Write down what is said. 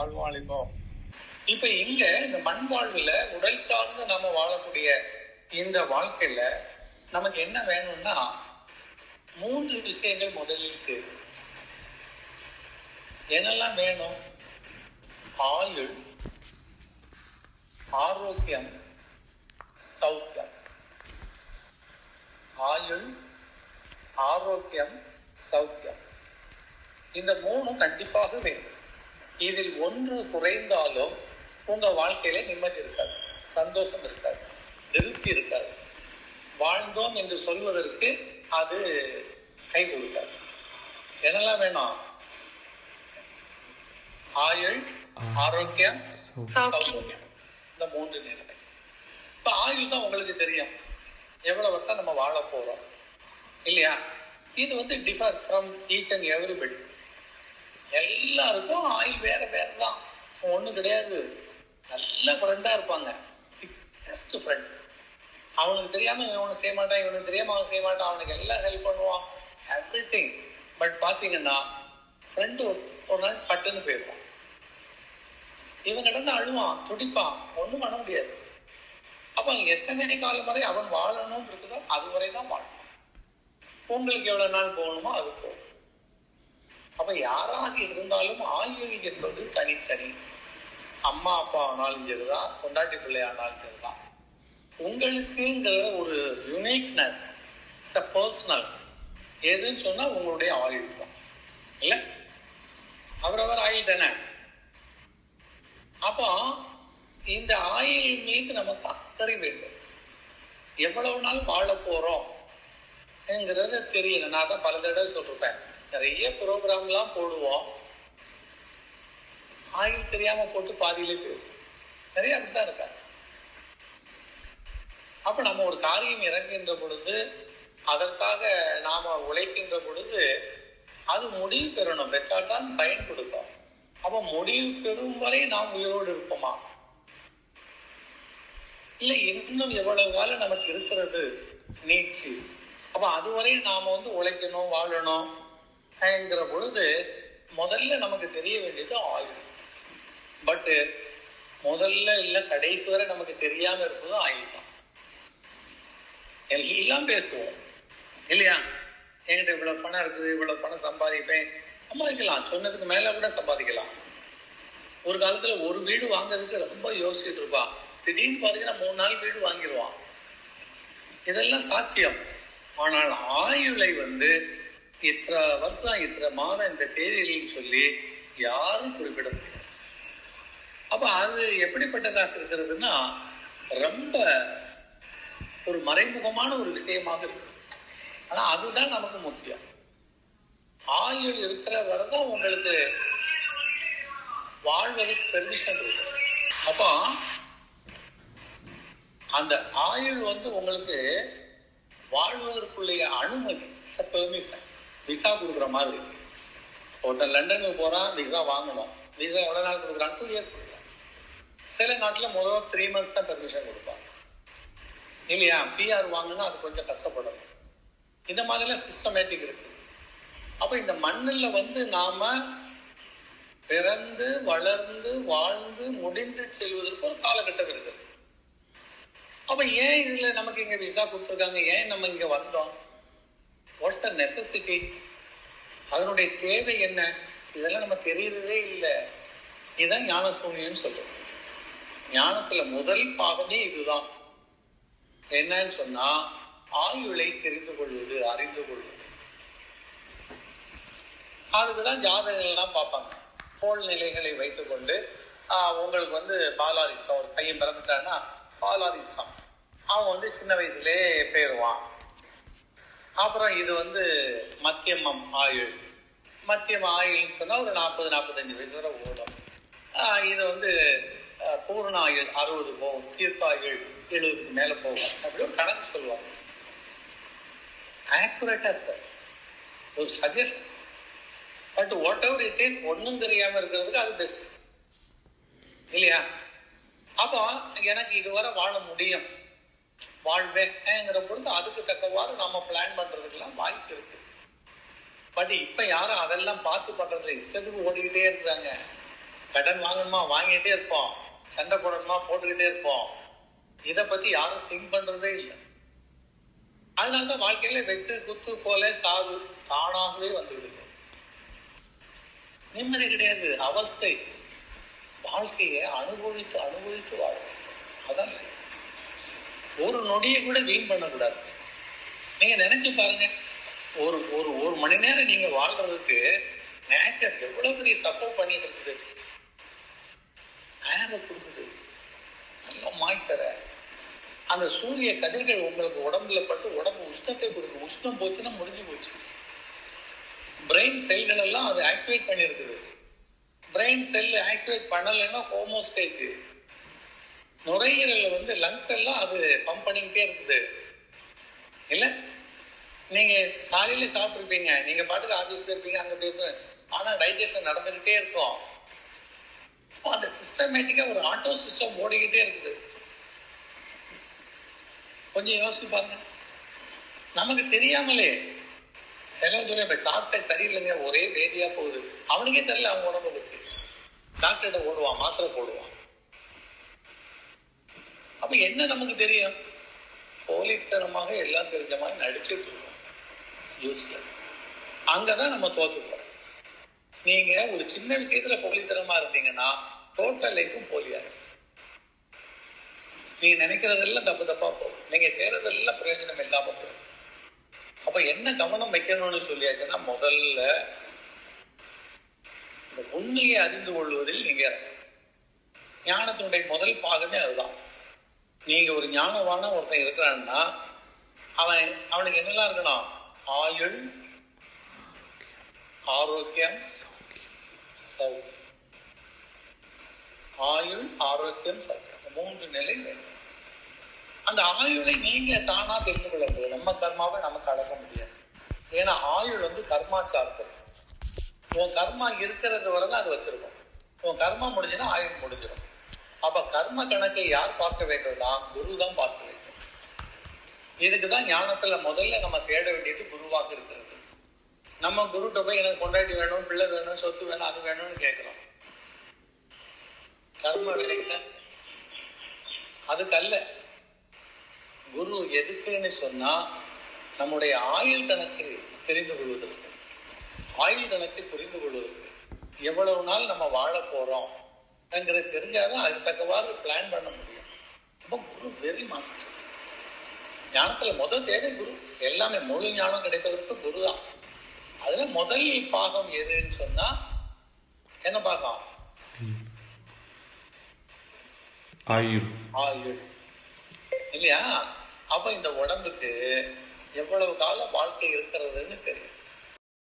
வாழ்வாளிப்போம் இப்ப இங்க இந்த மண் வாழ்வுல உடல் சார்ந்து நம்ம வாழக்கூடிய இந்த வாழ்க்கையில நமக்கு என்ன வேணும்னா மூன்று விஷயங்கள் முதலில் இருக்கு. என்னெல்லாம் வேணும்? ஆயுள் ஆரோக்கியம் சௌக்கியம். ஆயுள் ஆரோக்கியம் சௌக்கியம். இந்த மூணும் கண்டிப்பாக வேண்டும் இதில் ஒன்று குறைந்தாலும் உங்க வாழ்க்கையில நிம்மதி இருக்காது சந்தோஷம் இருக்காது திருப்தி இருக்காது. வாழ்ந்தோம் என்று சொல்வதற்கு அது கை கொடுக்காது. என்னெல்லாம் வேணும்? ஆயுள் ஆரோக்கியம் இந்த மூன்று நிலை இப்ப ஆயுள் தான் உங்களுக்கு தெரியும். எவ்வளவு வருஷம் நம்ம வாழ போறோம். இல்லையா? இது வந்து differ from each and everybody எல்லாருக்கும் ஆயில் வேற வேற தான் ஒண்ணும் கிடையாது. நல்ல ஃப்ரெண்டா இருப்பாங்க. பெஸ்ட் ஃப்ரெண்ட் அவனுக்கு தெரியாம இவனுக்கு செய்ய மாட்டான் இவனுக்கு தெரியாம அவன் செய்ய மாட்டான் அவனுக்கு எல்லாம் ஹெல்ப் பண்ணுவான். எவ்ரி திங் பட் பாத்தீங்கன்னா ஃப்ரெண்டு ஒரு நாள் பட்டுன்னு போயிருப்பான். இவன் கிடந்து அழுவான் துடிப்பான். ஒன்றும் பண்ண முடியாது. அப்போ எத்தனை காலம் வரை அவன் வாழணும் இருக்குதோ அது வரை தான் வாழணும் உங்களுக்கு எவ்வளோ நாள் போகணுமோ அது போகும் அப்ப யாராக இருந்தாலும் ஆயுள் என்பது தனித்தனி. அம்மா அப்பா ஆனாலும் சரிதான் கொண்டாட்டி பிள்ளை ஆனாலும் சரிதான். உங்களுக்குங்கிற ஒரு யுனிக்னஸ் இட்ஸ் அ பர்சனல் எதுன்னு சொன்னா உங்களுடைய ஆயுள் தான். இல்ல? அவரவர் ஆயுள் தானே? அப்போ இந்த ஆயுள் மீது நமக்கு அக்கறை வேண்டும். எவ்வளவு நாள் வாழ போறோம் தெரியல. நான் தான் பல தடவை சொல்லிருப்பேன். நிறைய ப்ரோக்ராம்லாம் போடுவோம். ஆயில் தெரியாம போட்டு பாதியிலே போயிடும். நிறைய அப்படித்தான் இருக்காங்க. அப்ப நம்ம ஒரு காரியம் இறங்குகின்ற பொழுது அதற்காக நாம உழைக்கின்ற பொழுது அது முடிவு பெறணும். பெற்றால்தான் பயன் கொடுக்கும் அப்ப முடிவு பெறும் வரை நாம் உயிரோடு இருப்போமா? இல்ல இன்னும் எவ்வளவு காலம் நமக்கு இருக்கிறது? நீச்சு. அப்ப அதுவரை நாம வந்து உழைக்கணும் வாழணும். என்கிற பொழுது முதல்ல நமக்கு தெரிய வேண்டியது ஆயுள். பட்டு முதல்ல இல்ல கடைசி வரை நமக்கு தெரியாம இருப்பது ஆயுள் தான். எல்லாம் பேசுவோம். இல்லையா? என்கிட்ட இவ்வளவு பணம் இருக்குது இவ்வளவு பணம் சம்பாதிப்பேன். சம்பாதிக்கலாம். சொன்னதுக்கு மேல கூட சம்பாதிக்கலாம். ஒரு காலத்துல ஒரு வீடு வாங்குறதுக்கு ரொம்ப யோசிச்சுட்டு இருப்பான் திடீர்னு பாத்தீங்கன்னா மூணு நாள் வீடு வாங்கிடுவான் இதெல்லாம் சாத்தியம். ஆனால் ஆயுளை வந்து இத்தனை வருஷம் இத்தனை மாதம் இந்த தேதியிலையும் சொல்லி யாரும் குறிப்பிட முடியாது அப்ப அது எப்படிப்பட்டதாக இருக்கிறதுன்னா ரொம்ப ஒரு மறைமுகமான ஒரு விஷயமாக இருக்கு ஆனா அதுதான் நமக்கு முக்கியம். ஆயுள் இருக்கிற வரதான் உங்களுக்கு வாழ்வதற்கு பெர்மிஷன் இருக்கு அப்போ அந்த ஆயுள் வந்து உங்களுக்கு வாழ்வதற்குள்ளேய அனுமதி. பெர்மிஷன் விசா கொடுக்குற மாதிரி. ஒருத்தன் லண்டனுக்கு போறான் விசா வாங்கணும். விசா எவ்வளோ நாள் கொடுக்குறான் டூ இயர்ஸ் கொடுக்குறான் சில நாட்டுல முதல் த்ரீ மந்த்ஸ் தான் பெர்மிஷன் கொடுப்பாங்க. இல்லையா? பிஆர் வாங்கினா அது கொஞ்சம் கஷ்டப்படணும் இந்த மாதிரிலாம் சிஸ்டமேட்டிக் இருக்கு. அப்ப இந்த மண்ணில் வந்து நாம பிறந்து வளர்ந்து வாழ்ந்து முடிந்து செல்வதற்கு ஒரு காலகட்டம் இருக்குது. அப்ப ஏன் இதுல நமக்கு இங்க விசா கொடுத்துருக்காங்க? ஏன் நம்ம இங்க வந்தோம்? வாட்ஸ் த நெசசிட்டி அதனுடைய தேவை என்ன? இதெல்லாம் நம்ம தெரியறதே இல்லை. இதுதான் ஞான சூன்யம்னு சொல்றோம். ஞானத்துல முதல் பாகமே இதுதான். என்னன்னு சொன்னா ஆயுளை தெரிந்து கொள்வது அறிந்து கொள்வது. அதுக்குதான் ஜாதகங்கள்லாம் பார்ப்பாங்க. கோல் நிலைகளை வைத்துக்கொண்டு உங்களுக்கு வந்து பாலாரிஸ்தான் ஒரு பையன் பிறந்துட்டான்னா பாலாரிஷ்டம் அவன் வந்து சின்ன வயசுலேயே போயிடுவான் அப்புறம் இது வந்து மத்தியமம் ஆயுள். மத்தியம் ஆயுள்னு சொன்னால் ஒரு நாற்பது நாற்பத்தஞ்சு வயசு வரை ஓடும். இது வந்து பூர்ண ஆயுள் அறுபது போகும். தீர்ப்பாயுள் எழுபதுக்கு மேலே போகும். அப்படி ஒரு கணக்கு சொல்லுவாங்க. ஆக்குரேட்டாக இருக்க ஒரு suggestions but whatever it is ஒன்றும் தெரியாமல் இருக்கிறதுக்கு அது பெஸ்ட் இல்லையா? அப்போ எனக்கு இதுவரை வாழ முடியும். வாழ்வேங்கிற பொழுது அதுக்கு தக்கவாறு நாம பிளான் பண்றதுக்கெல்லாம் வாய்ப்பு இருக்கு. பட் இப்ப யாரும் அதெல்லாம் பார்த்து பண்றது இஷ்டத்துக்கு ஓடிக்கிட்டே இருக்கிறாங்க கடன் வாங்கணுமா? வாங்கிட்டே இருப்போம். சண்டை போடணுமா? போட்டுக்கிட்டே இருப்போம். இதை பத்தி யாரும் திங்க் பண்றதே இல்லை. அதனாலதான் வாழ்க்கையில வெட்டு குத்து போல சாவு தானாகவே வந்துவிடுது நிம்மதி கிடையாது. அவஸ்தை. வாழ்க்கையை அனுபவித்து அனுபவித்து வாழ அதான் ஒரு நொடியை கூட வீண் பண்ணக்கூடாது. நீங்க நினைச்சு பாருங்க ஒரு ஒரு ஒரு மணி நேரம் நீங்க வாழ்றதுக்கு நேச்சர் எவ்வளவு பெரிய சப்போர்ட் பண்ணிட்டு இருக்குது. ஏரை கொடுக்குது. நல்ல மாய்ச்சரை அந்த சூரிய கதிர்கள் உங்களுக்கு உடம்புல பட்டு உடம்பு உஷ்ணத்தை கொடுக்கு உஷ்ணம் போச்சுன்னா முடிஞ்சு போச்சு. பிரெயின் செல்கள் எல்லாம் அது ஆக்டிவேட் பண்ணியிருக்குது. பிரெயின் செல் ஆக்டிவேட் பண்ணலைன்னா ஹோமோஸ்டேஜ் நுரையீரல் வந்து லங்ஸ் எல்லாம் அது பம்ப் பண்ணிக்கிட்டே இருக்குது. இல்ல? நீங்க காலையில சாப்பிட்டுருப்பீங்க. நீங்க பாட்டுக்கு ஆஃபீஸ் போயிருப்பீங்க அங்க போயிருப்பீங்க ஆனா டைஜஷன் நடந்துகிட்டே இருக்கும். அந்த சிஸ்டமேட்டிக்கா ஒரு ஆட்டோ சிஸ்டம் ஓடிக்கிட்டே இருக்குது. கொஞ்சம் யோசிச்சு பாருங்க. நமக்கு தெரியாமலே செலவு தூரம் இப்ப சாப்பிட்ட சரியில்லைங்க ஒரே வேதியா போகுது. அவனுக்கே தெரியல அவன் உடம்பு பத்தி. டாக்டர்கிட்ட ஓடுவான் மாத்திரை போடுவான். அப்ப என்ன நமக்கு தெரியும்? போலித்தனமாக எல்லாம் தெரிஞ்ச மாதிரி நடிச்சுட்டு இருக்கோம். யூஸ்லெஸ் அங்கதான் நம்ம தோத்து போறோம். நீங்க ஒரு சின்ன விஷயத்துல போலித்தனமா இருந்தீங்கன்னா டோட்டல் லைஃபும் போலியா இருக்கும் நினைக்கிறதெல்லாம் தப்பு தப்பா போகும். நீங்க செய்யறதெல்லாம் பிரயோஜனம் இல்லாம போகும். அப்ப என்ன கவனம் வைக்கணும்னு சொல்லியாச்சுன்னா முதல்ல இந்த உண்மையை அறிந்து கொள்வதில் நீங்க ஞானத்தினுடைய முதல் பாகமே அதுதான். நீங்க ஒரு ஞானவான ஒருத்தன் இருக்கிறான்னா அவன் அவனுக்கு என்னெல்லாம் இருக்கணும்? ஆயுள் ஆரோக்கியம் சௌக்கியம். ஆயுள் ஆரோக்கியம் சௌக்கியம். மூன்று நிலை வேண்டும் அந்த ஆயுளை நீங்க தானா தெரிந்து கொள்ள முடியாது. நம்ம கர்மாவை நமக்கு அடக்க முடியாது. ஏன்னா ஆயுள் வந்து கர்மா சார்ந்தது உன் கர்மா இருக்கிறது வரை தான் அது வச்சிருக்கும். உன் கர்மா முடிஞ்சுன்னா ஆயுள் முடிஞ்சிடும் அப்ப கர்ம கணக்கை யார் பார்க்க வேண்டும்னா குரு தான் பார்க்க வேண்டும். இதுக்குதான் ஞானத்துல முதல்ல நம்ம தேட வேண்டியது குருவாக இருக்கிறது. நம்ம குருட்ட போய் எனக்கு கொண்டாடி வேணும் பிள்ளை வேணும் சொத்து வேணும் அது வேணும்னு கேட்கிறோம். கர்ம அதுக்கல்ல அதுக்கு அல்ல குரு எதுக்குன்னு சொன்னா நம்முடைய ஆயுள் கணக்கு தெரிந்து கொள்வதற்கு. ஆயுள் கணக்கு புரிந்து கொள்வதற்கு. எவ்வளவு நாள் நம்ம வாழ போறோம்? ங்கிறது தெரிஞ்சாதான் அதுக்கு தக்கவாறு பிளான் பண்ண முடியும். அப்போ குரு வெரி மஸ்ட் ஞானத்துல முதல் தேவை குரு. எல்லாமே முழு ஞானம் கிடைப்பதற்கு குரு தான் அதுல முதல் பாகம் எதுன்னு சொன்னா என்ன பாகம்? ஆயுள். ஆயுள். இல்லையா? அப்ப இந்த உடம்புக்கு எவ்வளவு காலம் வாழ்க்கை இருக்கிறதுன்னு தெரியும்.